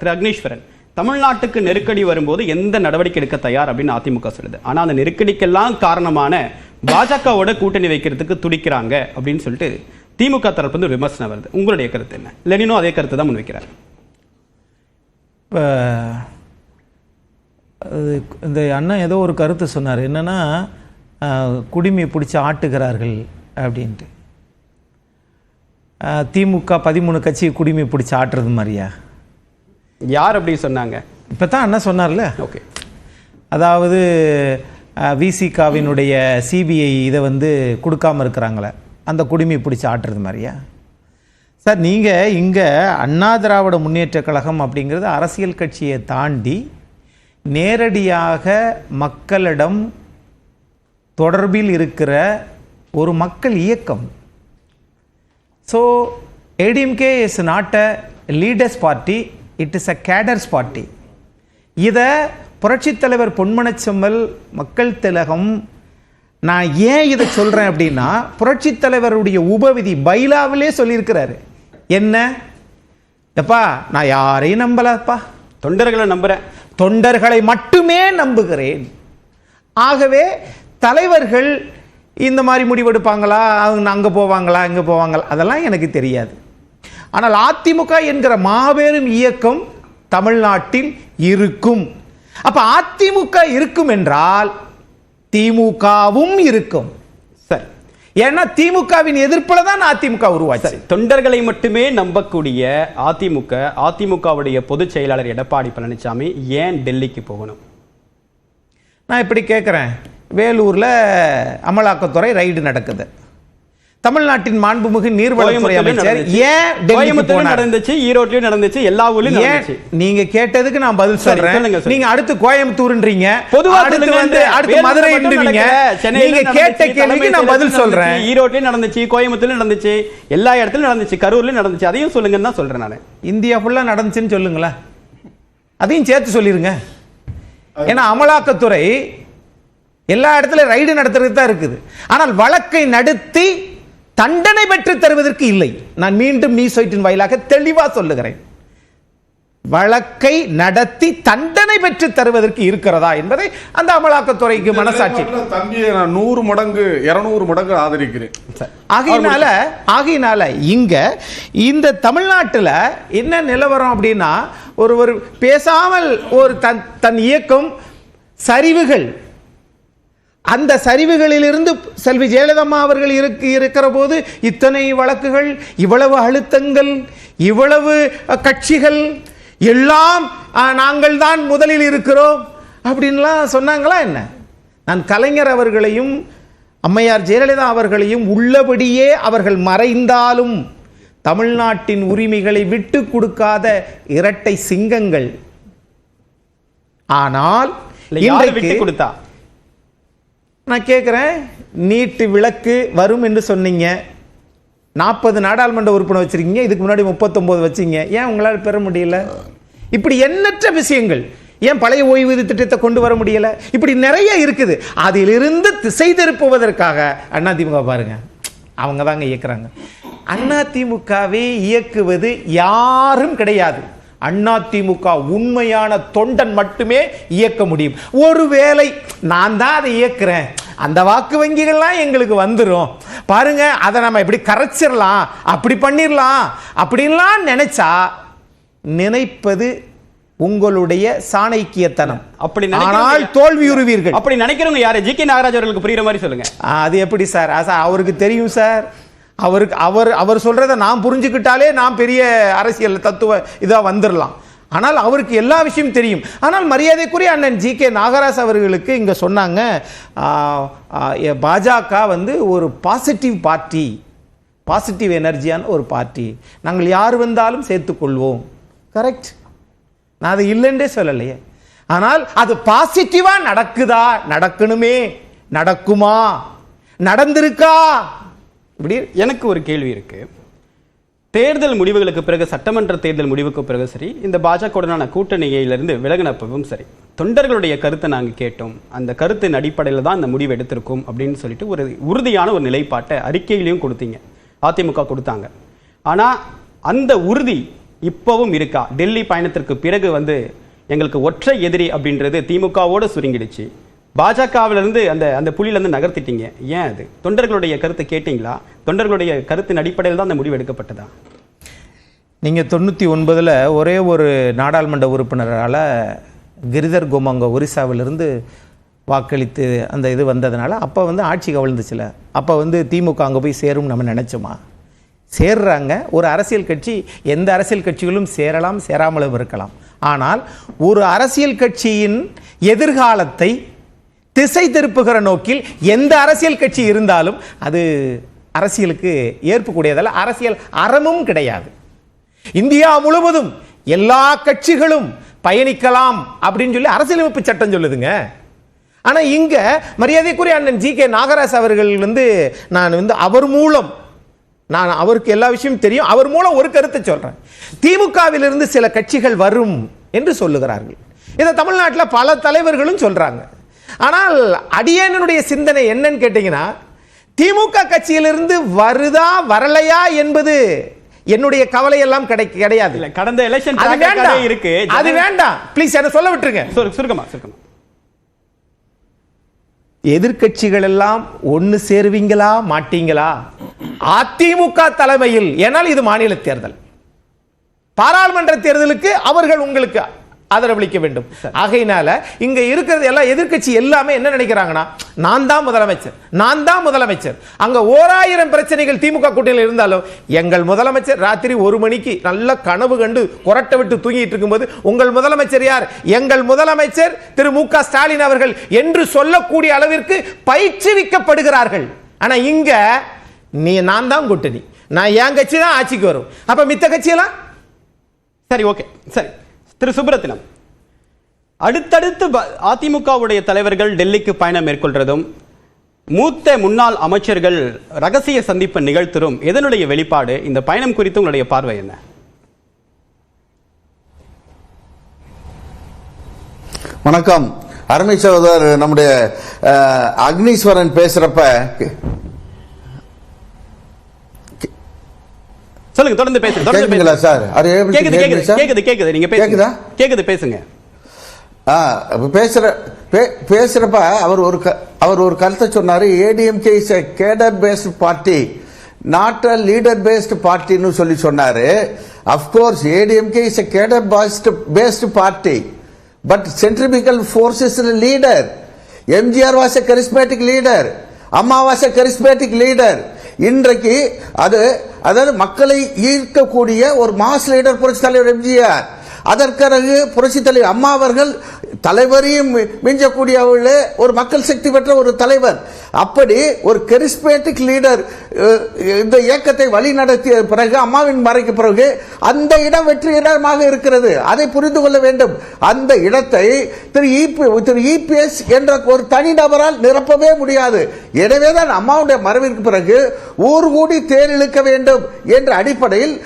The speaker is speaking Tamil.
திரு அக்னீஸ்வரன் தமிழ்நாட்டுக்கு நெருக்கடி வரும்போது எந்த நடவடிக்கை எடுக்க தயார் அப்படின்னு அதிமுக சொல்லுது. ஆனா அந்த நெருக்கடிக்கெல்லாம் காரணமான பாஜகவோட கூட்டணி வைக்கிறதுக்கு துடிக்கிறாங்க அப்படின்னு சொல்லிட்டு திமுக தரப்பு வந்து விமர்சனம் வருது. உங்களுடைய கருத்து என்ன? லெனினோ அதே கருத்து தான் முன்வைக்கிறார் இப்போ இந்த அண்ணன் ஏதோ ஒரு கருத்து சொன்னார். என்னன்னா குடிமையை பிடிச்சி ஆட்டுகிறார்கள் அப்படின்ட்டு. திமுக பதிமூணு கட்சி குடிமையை பிடிச்சி ஆட்டுறது மாதிரியா? யார் அப்படி சொன்னாங்க? இப்போ தான் அண்ணன் சொன்னார்ல. ஓகே. அதாவது விசிகாவினுடைய சிபிஐ இதை வந்து கொடுக்காம இருக்கிறாங்களே. அந்த குடிமி பிடிச்சி ஆட்டுறது மாதிரியா? சார் நீங்கள் இங்கே அண்ணா திராவிட முன்னேற்றக் கழகம் அப்படிங்கிறது அரசியல் கட்சியை தாண்டி நேரடியாக மக்களிடம் தொடர்பில் இருக்கிற ஒரு மக்கள் இயக்கம். So ADMK is not a leaders party it is a cadres party இதை புரட்சித் தலைவர் பொன்மனச்செம்மல் மக்கள் திலகம் நான் ஏன் இதை சொல்கிறேன் அப்படின்னா புரட்சித் தலைவருடைய உபவிதி பைலாவிலே சொல்லியிருக்கிறாரு. என்ன? எப்பா நான் யாரையும் நம்பலப்பா. தொண்டர்களை நம்புறேன். தொண்டர்களை மட்டுமே நம்புகிறேன். ஆகவே தலைவர்கள் இந்த மாதிரி முடிவெடுப்பாங்களா? அவங்க அங்கே போவாங்களா? இங்கே போவாங்களா? அதெல்லாம் எனக்கு தெரியாது. ஆனால் அதிமுக என்கிற மாபெரும் இயக்கம் தமிழ்நாட்டில் இருக்கும். அப்ப அதிமுக இருக்கும் என்றால் திமுகவும் இருக்கும். சரி. ஏன்னா திமுகவின் எதிர்ப்புல தான் அதிமுக உருவாச்சு. தொண்டர்களை மட்டுமே நம்பக்கூடிய அதிமுக அதிமுகவுடைய பொதுச் செயலாளர் எடப்பாடி பழனிசாமி ஏன் டெல்லிக்கு போகணும்? நான் இப்படி கேட்குறேன் வேலூரில் அமலாக்கத்துறை ரைடு நடக்குது. தமிழ்நாட்டின் மாண்புமிகு நீர்வளத்துறை அமைச்சர் நடந்துச்சு. ஏன் போனார். நடந்துச்சு ஈரோட்லயும் நடந்துச்சு எல்லா ஊர்லயும் ஏன் நடந்துச்சு. நீங்க கேட்டதுக்கு நான் பதில் சொல்றேன். நீங்க அடுத்து கோயம்புத்தூர்ன்றீங்க. பொதுவா அடுத்து வந்து அடுத்து வேலூர்ல மதுரை மட்டும் என்றீங்க நடக்கல. சென்னையில நீங்க நடந்துச்சு, கேட்ட கேள்விக்கு நான் பதில் சொல்றேன். ஈரோட்லயும் நடந்துச்சு கோயம்புத்தூர்லயும் நடந்துச்சு எல்லா இடத்துலயும் நடந்துச்சு கரூர்லயும் நடந்துச்சு அதையும் சொல்லுங்கன்னு தான் சொல்றேன் நானு. இந்தியா ஃபுல்லா நடந்துச்சுன்னு சொல்லுங்களேன். அதையும் சேர்த்து சொல்லிருங்க. ஏன்னா அமலாக்கத்துறை எல்லா இடத்துலயும் ரைடு நடத்துறதுக்கு தான் இருக்குது. ஆனால் வழக்கை நடத்தி தண்டனை பெற்று தருவதற்கு இல்லை. நான் மீண்டும் நீ சொயிட்டின் வாயிலாக தெளிவா சொல்லுகிறேன். வழக்கை நடத்தி தண்டனை பெற்று தருவதற்கு இருக்கிறதா என்பதை அந்த அமலாக்கத்துறைக்கு மனசாட்சி தம்பியை நான் நூறு மடங்கு இருநூறு மடங்கு ஆதரிக்கிறேன். ஆகையினால ஆகையினால இங்க இந்த தமிழ்நாட்டுல என்ன நிலவரம் அப்படின்னா ஒரு ஒரு பேசாமல் ஒரு தன் தன் இயக்கம் சரிவுகள் அந்த சரிவுகளிலிருந்து செல்வி ஜெயலலிதா அவர்கள் இருக்கு இருக்கிற போது இத்தனை வழக்குகள் இவ்வளவு அழுத்தங்கள் இவ்வளவு கட்சிகள் எல்லாம் நாங்கள் தான் முதலில் இருக்கிறோம் அப்படின்லாம் சொன்னாங்களா என்ன? நான் கலைஞர் அவர்களையும் அம்மையார் ஜெயலலிதா அவர்களையும் உள்ளபடியே அவர்கள் மறைந்தாலும் தமிழ்நாட்டின் உரிமைகளை விட்டு கொடுக்காத இரட்டை சிங்கங்கள். ஆனால் இன்றைக்கு விட்டு கொடுத்தா? நான் கேட்குறேன் நீட்டு விளக்கு வரும் என்று சொன்னீங்க. நாற்பது நாடாளுமன்ற உறுப்பினர் வச்சிருக்கீங்க இதுக்கு முன்னாடி முப்பத்தொம்போது வச்சீங்க. ஏன் உங்களால் பெற முடியல? இப்படி எண்ணற்ற விஷயங்கள் ஏன் பழைய ஓய்வூதிய திட்டத்தை கொண்டு வர முடியல? இப்படி நிறைய இருக்குது. அதிலிருந்து திசை திருப்புவதற்காக அண்ணா திமுக பாருங்க. அவங்க தாங்க இயக்குறாங்க அதிமுகவை இயக்குவது யாரும் கிடையாது. அதிமுக உண்மையான தொண்டன் மட்டுமே இயக்க முடியும். ஒருவேளை நான் தான் அதை இயக்குறேன். அந்த வாக்கு வங்கிகள்லாம் எங்களுக்கு வந்துடும் பாருங்க அதை நம்ம இப்படி கரைச்சிடலாம் அப்படி பண்ணிடலாம் அப்படின்லாம் நினைச்சா நினைப்பது உங்களுடைய சாணக்கியத்தனம். அப்படி ஆனால் தோல்வியுறுவீர்கள். அப்படி நினைக்கிறவங்க யாரு? ஜி கே நாகராஜ் அவர்களுக்கு புரியுற மாதிரி சொல்லுங்க. அது எப்படி சார் அவருக்கு தெரியும் சார். அவருக்கு அவர் அவர் சொல்கிறத நாம் புரிஞ்சுக்கிட்டாலே நாம் பெரிய அரசியல் தத்துவ இதாக வந்துடலாம் ஆனால் அவருக்கு எல்லா விஷயமும் தெரியும். ஆனால் மரியாதைக்குரிய அண்ணன் ஜி கே நாகராஜ் அவர்களுக்கு இங்கே சொன்னாங்க பாஜக வந்து ஒரு பாசிட்டிவ் பார்ட்டி பாசிட்டிவ் எனர்ஜியான ஒரு பார்ட்டி நாங்கள் யார் வந்தாலும் சேர்த்துக்கொள்வோம் கரெக்ட் நான் அது இல்லைன்றே சொல்லலையே. ஆனால் அது பாசிட்டிவாக நடக்குதா? நடக்கணுமே. நடக்குமா? நடந்திருக்கா? இப்படி எனக்கு ஒரு கேள்வி இருக்குது தேர்தல் முடிவுகளுக்கு பிறகு சட்டமன்ற தேர்தல் முடிவுக்கு பிறகு சரி இந்த பாஜகவுடனான கூட்டணியிலிருந்து விலகினப்பவும் சரி தொண்டர்களுடைய கருத்தை நாங்கள் கேட்டோம். அந்த கருத்தின் அடிப்படையில் தான் இந்த முடிவு எடுத்திருக்கோம் அப்படின்னு சொல்லிட்டு ஒரு உறுதியான ஒரு நிலைப்பாட்டை அறிக்கையிலையும் கொடுத்தீங்க. அதிமுக கொடுத்தாங்க. ஆனால் அந்த உறுதி இப்போவும் இருக்கா? டெல்லி பயணத்திற்கு பிறகு வந்து எங்களுக்கு ஒற்றை எதிரி அப்படின்றது திமுகவோடு சுருங்கிடுச்சு. பாஜகவிலிருந்து அந்த அந்த புள்ளியிலேருந்து நகர்த்திட்டீங்க. ஏன் அது? தொண்டர்களுடைய கருத்தை கேட்டீங்களா? தொண்டர்களுடைய கருத்தின் அடிப்படையில் தான் அந்த முடிவு எடுக்கப்பட்டதா? நீங்கள் தொண்ணூற்றி ஒன்பதில் ஒரே ஒரு நாடாளுமன்ற உறுப்பினரால் கிரிதர் கோமங்க ஒரிசாவிலிருந்து வாக்களித்து அந்த இது வந்ததுனால அப்போ வந்து ஆட்சி கவிழ்ந்துச்சுல. அப்போ வந்து திமுக அங்கே போய் சேரும் நம்ம நினச்சோமா? சேர்றாங்க. ஒரு அரசியல் கட்சி எந்த அரசியல் கட்சிகளும் சேரலாம் சேராமலும் இருக்கலாம். ஆனால் ஒரு அரசியல் கட்சியின் எதிர்காலத்தை திசை திருப்புகிற நோக்கில் எந்த அரசியல் கட்சி இருந்தாலும் அது அரசியலுக்கு ஏற்புக்கூடியதல்ல அரசியல் அறமும் கிடையாது. இந்தியா முழுவதும் எல்லா கட்சிகளும் பயணிக்கலாம் அப்படின்னு சொல்லி அரசியலமைப்பு சட்டம் சொல்லுதுங்க. ஆனா இங்க மரியாதைக்குரிய அண்ணன் ஜி கே நாகராஜ் அவர்கள் வந்து நான் வந்து அவர் மூலம் நான் அவருக்கு எல்லா விஷயமும் தெரியும் அவர் மூலம் ஒரு கருத்தை சொல்றேன். திமுகவிலிருந்து சில கட்சிகள் வரும் என்று சொல்லுகிறார்கள். இதை தமிழ்நாட்டில் பல தலைவர்களும் சொல்றாங்க. ஆனால் அடியேனுடைய சிந்தனை என்னன்னு கேட்டீங்கன்னா திமுக கட்சியிலிருந்து வருதா வரலையா என்பது என்னுடைய கவலை எல்லாம் கிடை கிடையாது. கடந்த எலெக்ஷன் அது வேண்டாம். இருக்கு. அது வேண்டாம். ப்ளீஸ் என்ன சொல்ல விட்டுருங்க. சுரு- சுருக்கமா சுருக்கமா. எதிர்க்கட்சிகள் எல்லாம் ஒன்னு சேருவீங்களா மாட்டீங்களா? அதிமுக தலைமையில் ஏனால் இது மாநில தேர்தல். பாராளுமன்ற தேர்தலுக்கு அவர்கள் உங்களுக்கு ஆதரவளிக்க வேண்டும். ஆகையினால இங்க இருக்கிறது எல்லாம் எதிர்க்கட்சி எல்லாமே என்ன நினைக்கிறாங்கன்னா நான் தான் முதலமைச்சர் நான் தான் முதலமைச்சர். அங்க ஓராயிரம் பிரச்சனைகள் திமுக கூட்டணியில் இருந்தாலும் எங்கள் முதலமைச்சர் ராத்திரி ஒரு மணிக்கு நல்ல கனவு கண்டு கொரட்டை விட்டு தூங்கிட்டு இருக்கும்போது உங்கள் முதலமைச்சர் யார்? எங்கள் முதலமைச்சர் திரு மு ஸ்டாலின் அவர்கள் என்று சொல்லக்கூடிய அளவிற்கு பயிற்றுவிக்கப்படுகிறார்கள். ஆனா இங்க நீ நான் தான் கூட்டணி. நான் என் கட்சி தான் ஆட்சிக்கு வரும். அப்ப மித்த கட்சியெல்லாம்? சரி ஓகே. சரி. திரு சுப்ரத்தினம் அடுத்தடுத்து அதிமுகவுடைய தலைவர்கள் டெல்லிக்கு பயணம் மேற்கொள்றதும் மூத்த முன்னாள் அமைச்சர்கள் ரகசிய சந்திப்பு நிகழ்த்தரும் எதனுடைய வெளிப்பாடு? இந்த பயணம் குறித்து உங்களுடைய பார்வை என்ன? வணக்கம். அருமை சகோதரர் நம்முடைய அஹ், அக்னீஸ்வரன் பேசுறப்ப சொல்லுங்க தொடர்ந்து பேசுங்க தொடர்ந்து பேசுங்க. சார்? அது கேக்குது கேக்குது கேக்குது? கேக்குது நீங்க பேசுங்க. கேக்குதா? கேக்குது பேசுங்க. ஆ, அப்ப பேசுற பேசுறப்ப அவர் ஒரு அவர் ஒரு கருத்தை சொன்னாரு ADMK is a cadre based party not a leader based பார்ட்டின்னு சொல்லி சொன்னாரு. Of course ADMK is a cadre based based party but centrifugal force is leader MGR was a charismatic leader Amma was a charismatic leader இன்றைக்கு அது அதாவது மக்களை ஈர்க்கக்கூடிய ஒரு மாஸ் லீடர் புரட்சி தலைவர் எம்ஜிஆர். அதற்கரகு புரட்சி தலைவர் அம்மா அவர்கள் தலைவரையும் மி- மிஞ்சக்கூடியவர்களே ஒரு மக்கள் சக்தி பெற்ற ஒரு தலைவர். அப்படி ஒரு கெரிஸ்மேட்டிக் லீடர் இந்த இயக்கத்தை வழி நடத்திய பிறகு அம்மாவின் மறைக்கு பிறகு அந்த இடம் வெற்றி இடமாக இருக்கிறது. அதை புரிந்து கொள்ள வேண்டும். அந்த இடத்தை திரு இபி திரு இபிஎஸ் என்ற ஒரு தனிநபரால் நிரப்பவே முடியாது. எனவேதான் அம்மாவுடைய மறைவிற்கு பிறகு ஊர் கூடி தேர் இழுக்க வேண்டும் என்ற அடிப்படையில்